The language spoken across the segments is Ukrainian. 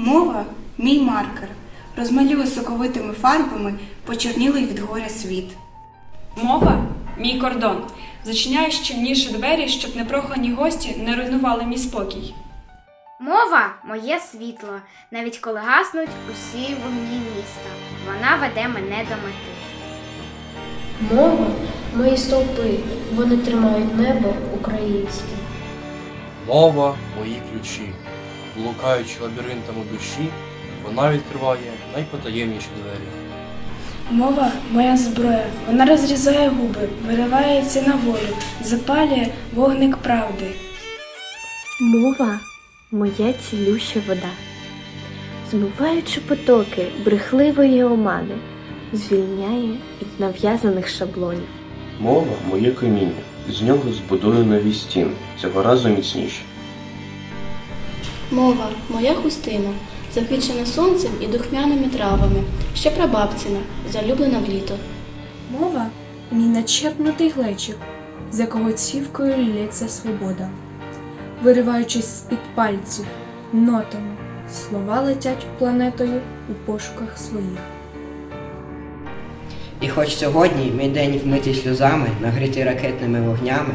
Мова мій маркер. Розмалює соковитими фарбами почорнілий від горя світ. Мова мій кордон. Зачиняю щільніше двері, щоб непрохані гості не руйнували мій спокій. Мова моє світло, навіть коли гаснуть усі вогні міста. Вона веде мене до мети. Мова мої стовпи, вони тримають небо українське. Мова мої ключі. Блукаючи лабіринтами душі, вона відкриває найпотаємніші двері. Мова моя зброя, вона розрізає губи, виривається на волю, запалює вогник правди. Мова моя цілюща вода, змиваючи потоки брехливої омани, звільняє від нав'язаних шаблонів. Мова моє каміння. З нього збудую нові стіни, цього разу міцніші. Мова моя хустина, захищена сонцем і духмяними травами, ще прабабцина, залюблена в літо. Мова мій начерпнутий глечик, з якого цівкою лється свобода. Вириваючись з-під пальців, нотами, слова летять планетою у пошуках своїх. І хоч сьогодні мій день вмитий сльозами, нагрітий ракетними вогнями,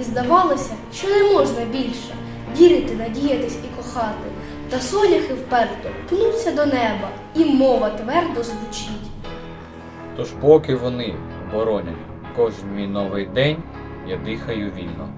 І здавалося, що не можна більше вірити, надіятись і кохати. Та соняхи вперто пнуться до неба, і мова твердо звучить. Тож поки вони боронять кожен мій новий день, я дихаю вільно.